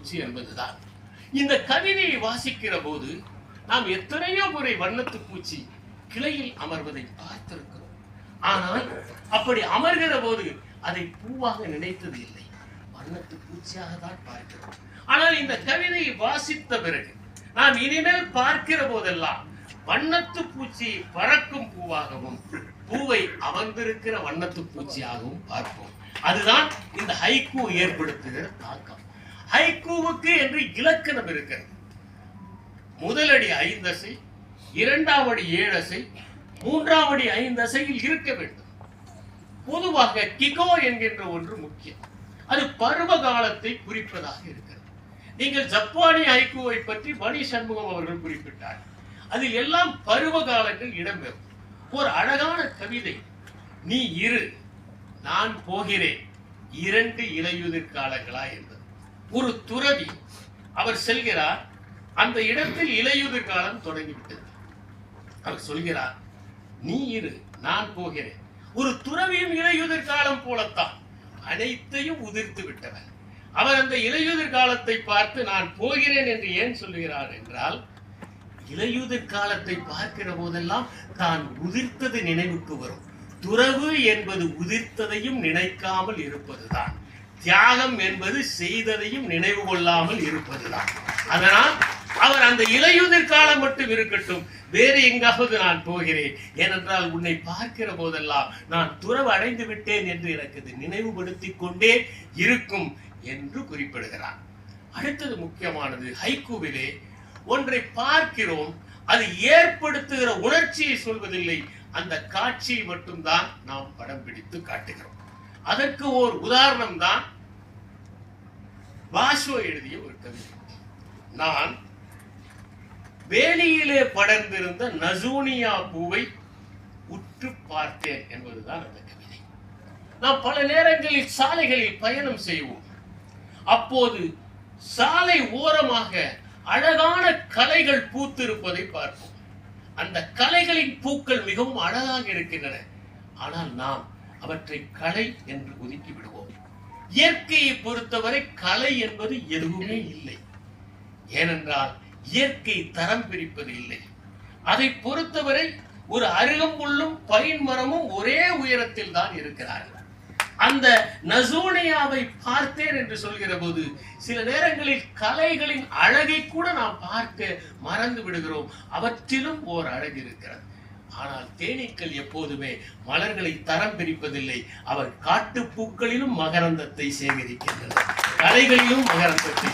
பூச்சி என்பதுதான். இந்த கவிதையை வாசிக்கிற போது நாம் எத்தனையோ முறை வண்ணத்து பூச்சி கிளையில் அமர்வதை பார்த்திருக்கிறோம். ஆனால் அப்படி அமர்கிற போது அதை பூவாக நினைத்தது இல்லை. வண்ணத்து பூச்சியாக தான் பார்க்கிறோம். ஆனால் இந்த கவிதையை வாசித்த பிறகு நாம் இனிமேல் பார்க்கிற போதெல்லாம் வண்ணத்து பூச்சி பறக்கும் பூவாகவும் பூவை அமர்ந்திருக்கிற வண்ணத்து பூச்சியாகவும் பார்ப்போம். அதுதான் இந்த ஹைக்கூ ஏற்படுத்துகிற தாக்கம். ஹைக்கூவுக்கு என்று இலக்கணம் இருக்கிறது. முதலடி ஐந்தசை இரண்டாவடி ஏழசை மூன்றாவடி ஐந்தசையில் இருக்க வேண்டும். பொதுவாக கிகோ என்கின்ற ஒன்று முக்கியம். அது பருவ காலத்தை குறிப்பதாக இருக்கிறது. நீங்கள் ஜப்பானிய ஐக்கூவை பற்றி மணி சண்முகம் அவர்கள் குறிப்பிட்டார். அதில் எல்லாம் பருவ காலங்கள் இடம்பெறும். ஒரு அழகான கவிதை நீ இரு நான் போகிறேன் இரண்டு இலையுதிர் காலங்களா என்பது. ஒரு துறவி அவர் செல்கிறார். அந்த இடத்தில் இலையுதிர் காலம் தொடங்கிவிட்டது. அவர் சொல்கிறார் நீ இரு நான் போகிறேன். ஒரு துறவியும் இலையுதிர் காலம் போலத்தான். அனைத்தையும் உதிர்த்து விட்டவர் அவர் அந்த இலையுதிர் காலத்தை பார்த்து நான் போகிறேன் என்று ஏன் சொல்லுகிறார் என்றால் இலையுதிர் காலத்தை பார்க்கிற போதெல்லாம் தான் உதிர்த்தது நினைவுக்கு வரும். துறவு என்பது உதிர்த்ததையும் நினைக்காமல் இருப்பதுதான். தியாகம் என்பது செய்ததையும் நினைவு கொள்ளாமல் இருப்பதுதான். அதனால் அவர் அந்த இலையுதிர் காலம் மட்டும் இருக்கட்டும் வேறு எங்காவது நான் போகிறேன். ஏனென்றால் உன்னை பார்க்கிற போதெல்லாம் நான் துறவு அடைந்து விட்டேன் என்று எனக்கு இது நினைவுபடுத்திக் கொண்டே இருக்கும் என்று குறிப்பிடுகிறார். அடுத்தது முக்கியமானது ஹைக்கூவிலே ஒன்றை பார்க்கிறோம் அது ஏற்படுத்துகிற உணர்ச்சியை சொல்வதில்லை. அந்த காட்சியை மட்டும்தான் நாம் படம் பிடித்து காட்டுகிறோம். அதற்கு ஓர் உதாரணம் தான் வாசோ எழுதிய ஒரு கவிதை. நான் வேலியிலே படர்ந்திருந்த நசூனியா பூவை உற்று பார்த்தேன் என்பதுதான் அந்த கவிதை. நாம் பல நேரங்களில் சாலைகளில் பயணம் செய்வோம். அப்போது சாலை ஓரமாக அழகான கலைகள் பூத்திருப்பதை பார்ப்போம். அந்த கலைகளின் பூக்கள் மிகவும் அழகாக இருக்கின்றன. ஆனால் நாம் அவற்றை கலை என்று ஒதுக்கி விடுவோம். இயற்கையை பொறுத்தவரை கலை என்பது எதுவுமே இல்லை. ஏனென்றால் இயற்கை தரம் பிரிப்பது இல்லை. அதை பொறுத்தவரை ஒரு அருகம்புல்லும் பைன் மரமும் ஒரே உயரத்தில் தான் இருக்கிறார்கள். அந்த நசூனியாவை பார்த்தேன் என்று சொல்கிற போது சில நேரங்களில் கலைகளின் அழகை கூட நாம் பார்க்க மறந்து விடுகிறோம். அவற்றிலும் ஓர் அழகு இருக்கிறது. ஆனால் தேனீக்கள் எப்போதுமே மலர்களை தரம் பிரிப்பதில்லை. அவர் காட்டுப்பூக்களிலும் மகரந்தத்தை சேகரிக்கின்றனர். கலைகளிலும் மகரந்தத்தை